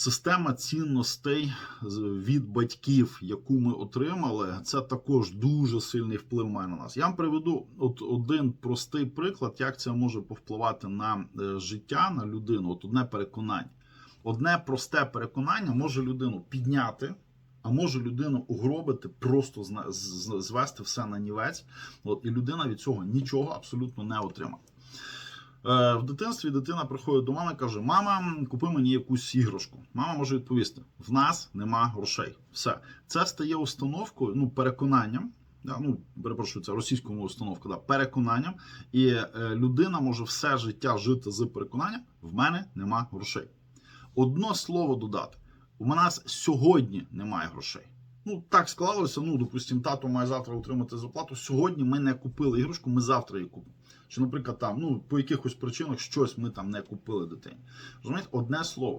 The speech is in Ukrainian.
Система цінностей від батьків, яку ми отримали, це також дуже сильний вплив має на нас. Я вам приведу от один простий приклад, як це може повпливати на е, життя, на людину. От одне переконання. Одне просте переконання може людину підняти, а може людину угробити, просто звести все на нівець. От, і людина від цього нічого абсолютно не отримає. Е, В дитинстві дитина приходить до мами і каже: Мама, купи мені якусь іграшку. Мама може відповісти: в нас нема грошей. Все. Це стає установкою, ну, переконанням. Да, ну, перепрошую, це російською мовою установка, да, переконанням. І е, людина може все життя жити з переконанням: в мене нема грошей. Одно слово додати: у нас сьогодні немає грошей. Ну, так склалося. Ну, допустимо, тато має завтра отримати зарплату. Сьогодні ми не купили іграшку, ми завтра її купимо. Чи, наприклад, там, ну, по якихось причинах щось ми там не купили дитині. Розумієте, одне слово.